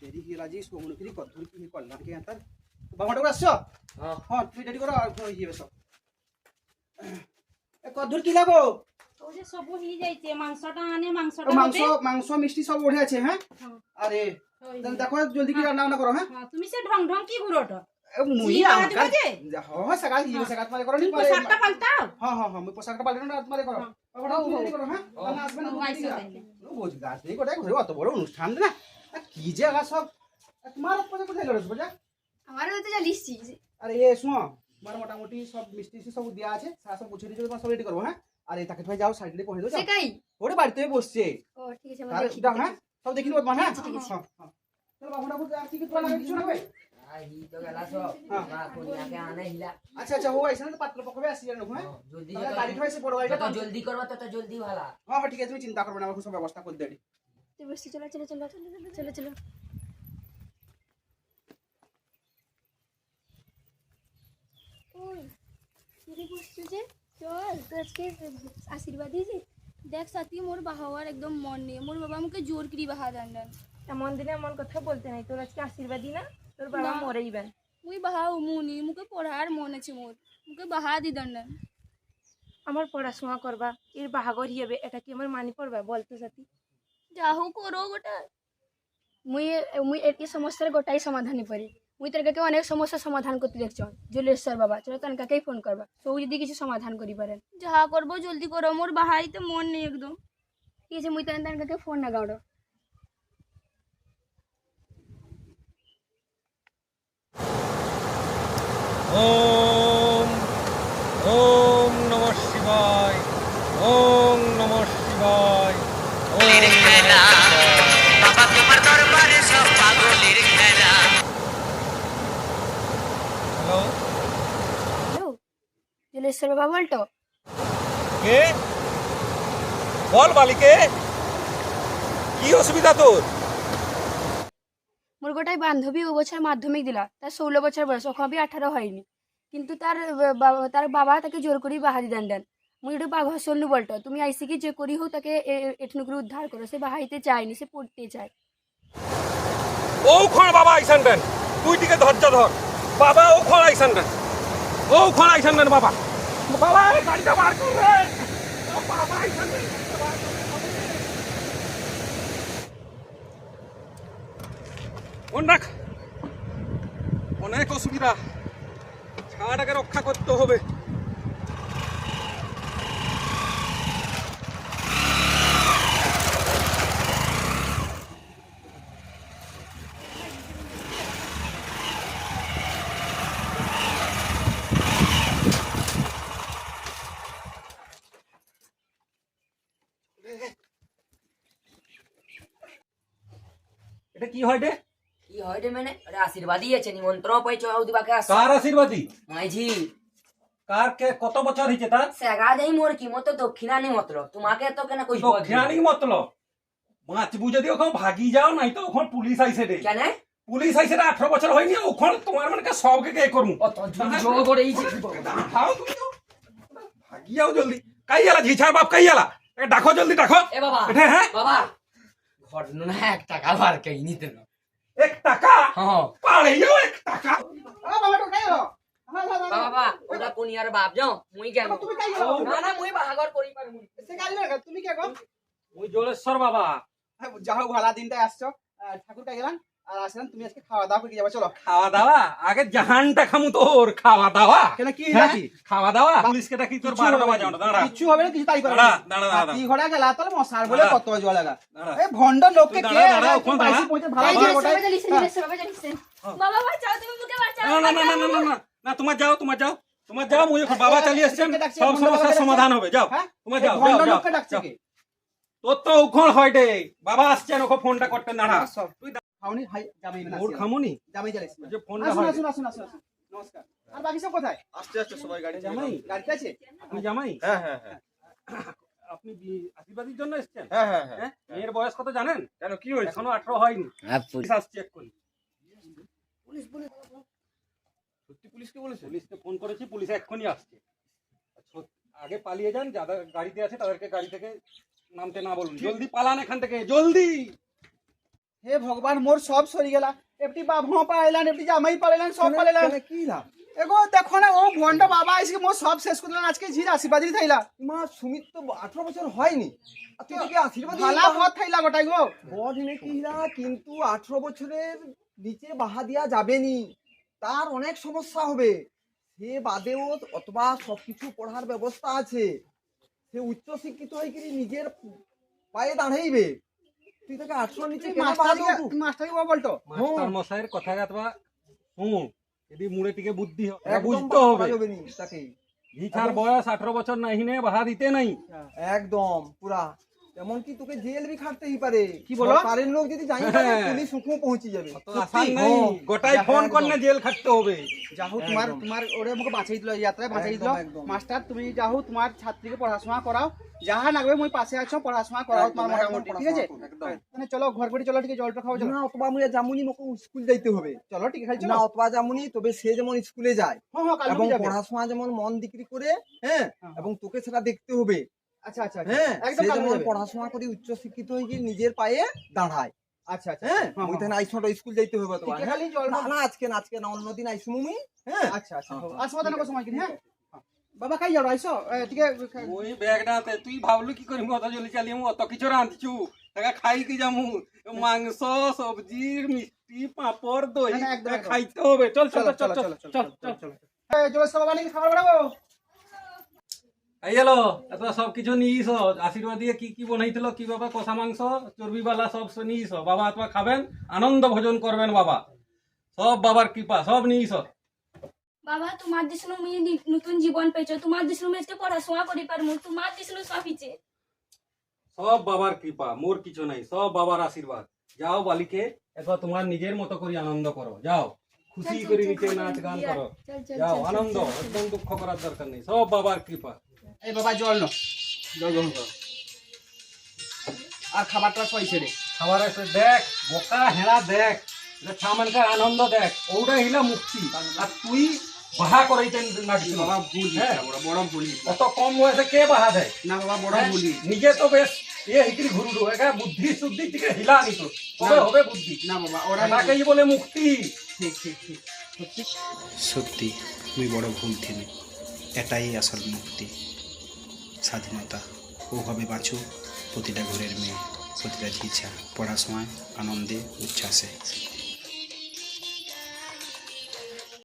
দেরি হয়ে গেল আজ সোমন ফিরি কদ্দুর কি করলাম কে তার বাবাটা আসছ হ্যাঁ তুই রেডি করো আর হয়ে যাবে সব এ কদ্দুর কি লাগো যে সবু হয়ে যাইছে মাংসটা আনে মাংসটা মাংস মাংস মিষ্টি সব উঠে আছে হ্যাঁ হ্যাঁ, আরে। দেখো জলদি কি রান্না করো হ্যাঁ হ্যাঁ, তুমি সে ঢং ঢং কি ঘুরোটা এ শুনো তোমার মোটামুটি সব মিষ্টি সব দেয়া আছে। তোমার সব রেডি করব হ্যাঁ আর এই সাইডে পৌঁছে দাও সেকাই। ওরে বাড়িতে বসছে। সব দেখি তোমার হ্যাঁ ঠিক আর কি কিছু লাগবে আহি তো গেলা সব হ্যাঁ। মা কোনিয়াকে আনে হিলা। আচ্ছা আচ্ছা ও আইসা না পাত্র পক্ষে আসি জানো হ্যাঁ জলদি তাহলে গাড়ি বড় গাড়িটা যত জলদি করবা তত জলদি ভালা। হ্যাঁ হ্যাঁ ঠিক আছে তুমি চিন্তা করবে না আমার সব ব্যবস্থা করে দেরি তুই বসছি চলো চলো চলো চলো চলো চলো ওই তুই বসছো যে? চল আজকে আশীর্বাদ দেখ সাথী মোর বাহাওয়ার একদম মন নেই। মোর বাবা আমাকে জোর করি বাহা দান এমন দিনে এমন কথা বলতে নাই তোর আজকে আশীর্বাদই না? তোর বাবা না। মরেইবেন মুই বাহাও মুনি মুকে পড়ার মন আছে মোর। মুকে বাহা দি দান দান আমার পড়াশোনা করবা এর বাহাগর হিয়াবে এটা কি আমার মানি পড়বা? বলতো সাথী যা হোক করো গোটা। মুই মুই এই সমস্যার গোটাই সমাধান পারি মুই তোর কাকে অনেক সমস্যার সমাধান করতে দেখছ। জলেশ্বর বাবা চলো তার কাকেই ফোন করবা। সৌ যদি কিছু সমাধান করি পারেন যাহা করব জলদি করো। মোর বাহাইতে মন নেই একদম। ঠিক আছে মুই তার তার কাকে ফোন না গাওড়ো ওম ওম নম শিবায় ওম নম শিবায় ওম নমঃ শিবায়। বাবা তোমার দরবারে সব পাগলের খেলা। হ্যালো? হ্যালো? জলেশ্বর বাবা বলতো? কে? বল বালিকে কি অসুবিধা তোর? মোর গোটাই বান্ধবী ও বছর মাধ্যমিক দিলা। তার ষোলো বছর বয়স, ওখানে অবধি আঠারো হয়নি। কিন্তু তার তার বাবা তাকে জোর করি বাহাদি দেন দেন। মুই একটু বাঘ শুনলু বলতো, তুমি আইসি কি যে করি হোক, তাকে এঠনু করে উদ্ধার করো। সে বাহাইতে চায়নি, সে পড়তে চায়। ও ক্ষণ বাবা আইসান, দেন। তুই টিকে ধৈর্য ধর। বাবা ও ক্ষণ আইসান, দেন। ও ক্ষণ আইসান, দেন বাবা। বাবা গাড়িটা বার কর ও বাবা আইসান, দেন। রাখ। অনেক অসুবিধা। ছাড়াটাকে রক্ষা করতে হবে। এটা কি হয় রে? কি হয় রে মানে আরে আশীর্বাদই আছে নিমন্ত্রণ পাইছো আস কার আশীর্বাদী মাইঝি কার কে কত বছর হয়েছে তার সেগা দেই মোর কি মতো দক্ষিণা নি মতলব তোমাকে তো কেন কইব দক্ষিণানি মতলব বাঁচবু যদি ওখানে ভাগি যাও নাই তো ওখানে পুলিশ আইসে রে কেন পুলিশ আইসে রে আঠারো বছর হয়নি ওখানে তোমার মানে সবকে কে করমু তো। ভাগি যাও জলদি কাই গেলা ঝিছার বাপ কাই ডাকো জলদি ডাকো এ বাবা হ্যাঁ বাবা ঘটনা এক টাকা বার কই নিতে না এক টাকা? হ্যাঁ। পাড়ে যাও এক টাকা। বাবা তো কাই গেল আমার বাবা। বাবা বাবা ওটা কোনিয়ার বাপ যাও মুই গেল তুমি কাই গেল না না মুই বাহাগর করি পারমু সে কাই লাগা তুমি কে গো? মুই জলেশ্বর বাবা। যাও ভালা দিনটা আসছো। ঠাকুর কাই গেলাম। তোমার যাও তোমার যাও। তোমার যাও বাবা চালিয়ে আসছেন সব সমস্যার সমাধান হবে যাও। তোমার যাও। তোর তো উখোড় হয় বাবা আসছেন ওকে ফোনটা করতেন দাঁড়া। তুই খাওনি? হাই, জামাই না ওর খামুনি? জামাই চলে যে আসুন, আসুন, আসুন, আসুন, আসুন। নমস্কার। আর বাকি সব কোথায়? আসতে আসতে সবাই গাড়ি জামাই। গাড়িতে আছে? আপনি জামাই? হ্যাঁ হ্যাঁ হ্যাঁ। আপনি আশীর্বাদের জন্য এসছেন? হ্যাঁ হ্যাঁ হ্যাঁ। হ্যাঁ? মেয়ের বয়স কত জানেন? কেন কি হয়েছে? এখনও আঠারো হয়নি। হ্যাঁ পুলিশ আসছে এক্ষুনি। সত্যি পুলিশকে বলেছে পুলিশকে ফোন করেছি পুলিশ এক্ষুনি আসছে। আগে পালিয়ে যান যাদের গাড়িতে আছে তাদেরকে গাড়ি থেকে নামতে না বলুন। জলদি পালান এখান থেকে জলদি! হে ভগবান মোর সব সরি গেলা। এপটি বাপ হো পাইলান এপটি জামাই পাইলান সব পাইলান কি লাভ? এগো দেখো না ও ভন্ড বাবা আইসকে মোর সব শেষ করলেন আজকে ঝির আশীর্বাদ দি থাইলা। মা সুমিত তো আঠারো বছর হয়নি। আর তুই তোকে আশীর্বাদ ভালা পথ থাইলা গোটাই গো। বড় নে কি না কিন্তু আঠারো বছরের নিচে বাহা দেওয়া যাবে নি। তার অনেক সমস্যা হবে। সে বাদেও অথবা সবকিছু পড়ার ব্যবস্থা আছে। সে উচ্চ শিক্ষিত হয়ে কি নিজের পায়ে দাঁড়াইবে? তুই তাকে আঠারো নিচে কেন বাহা দেবো? মাস্টার কি বলতো। মাস্টার মশাইয়ের কথা গাতবা হুম যদি মুড়ে টিকে বুদ্ধি হয় বুঝতে হবে। তাকে ভিছার বয়স আঠারো বছর নাই নে বাহা দিতে নাই। একদম পুরা। এমনকি তোকে জেল বি খাটতেই পারে। কি বলো? সরকারের লোক যদি জানি হ্যাঁ। পুলিশ সুখও পৌঁছে যাবে। নাই। গোটাই ফোন করলে জেল খাটতে হবে। যাহো তোমার তোমার ওরে আমাকে বাঁচাই দিল যাত্রায় বাঁচাই দিল। মাস্টার তুমি যাহো তোমার ছাত্রীকে পড়াশোনা করাও। যাহা লাগবে মই পাশে আছো পড়াশোনা করাও তোমার মোটামুটি ঠিক আছে? করো, মানে চলো ঘর বাড়ি চলো ঠিক জলটা খাও চলো। না অথবা মুই জামুনি মোকে স্কুল যাইতে হবে। চলো ঠিক আছে না অথবা জামুনি তবে সে যেমন স্কুলে যায় হ্যাঁ হ্যাঁ এবং পড়াশোনা যেমন মন দিকরি করে হ্যাঁ হ্যাঁ। এবং তোকে সেটা দেখতে হবে। আচ্ছা আচ্ছা আচ্ছা। হ্যাঁ একদম পড়াশোনা করে উচ্চ শিক্ষিত হয়ে গিয়ে নিজের পায়ে দাঁড়ায়। আচ্ছা আচ্ছা হ্যাঁ হ্যাঁ, তাহলে আইসো স্কুল যাইতে হবে ঠিক তোমার আছে, হ্যাঁ? খালি জল না না আজকে না আজকে না অন্যদিন আইসু মুমি হ্যাঁ? আচ্ছা আচ্ছা। আসব তাহলে সময় কিনে হ্যাঁ? হ্যাঁ। বাবা খাই যাও আইসো। এ, ঠিক আছে ওই ব্যাগটা তুই ভাবলু কি করিম অত জলি চালি মু অত কিছু রাঁধছু। টাকা খাই কি যামু? মাংস সবজি মিষ্টি পাঁপড় দই। খাইতে হবে। চল চল চল চল চল চল চলো চল চলো চলো। চলো এই জোর বাবা নাকি খাবার বানাবো এই এত সব কিছু নিয়েছ আশীর্বাদ দিয়ে কি কি বনাইছিল কি বাবা কষা মাংস চর্বিবালা সব নিয়েছ বাবা তোমার খাবেন আনন্দ ভোজন করবেন বাবা। সব বাবার কৃপা সব নিয়েছ। বাবা তোমার দিশনু মুই নতুন জীবন পাইছো তোমার দিশনু আজকে পড়াশোনা করি পারমু তোমার দিশনু সব সব বাবার কৃপা মোর কিছু নাই সব বাবার আশীর্বাদ। যাও বালিকে একবার তোমার নিজের মতো করে আনন্দ করো যাও। খুশি করে নিচে নাচ গান করো। যাও আনন্দ। একদম দুঃখ করার দরকার নেই সব বাবার কৃপা। এই বাবা জল নো জল গ্রহণ করো। আর খাবারটা সইছে রে খাবার এসে দেখ বোকা হেড়া দেখ এটা ছামানকার আনন্দ দেখ ওটা হিলা মুক্তি। আর তুই বাহা করাইতেন নাকি বাবা ভুল হ্যাঁ। বড় বড় ভুল অত কম বয়সে কে বাহা দেয়? না বাবা বড় ভুল নিজে তো বেশ এ হিকরি ঘুরুডু একা বুদ্ধি শুদ্ধি থেকে হিলা নিত তবে। হবে বুদ্ধি। না বাবা ওরা এটাকেই বলে মুক্তি। ঠিক ঠিক ঠিক। সত্যি আমি বড় ভুল থিনি এটাই আসল মুক্তি। স্বাধীনতা। ওভাবে বাঁচো প্রতিটা ঘরের মেয়ে প্রতিটা ইচ্ছা পড়াশোনায় আনন্দে উচ্ছ্বাসে।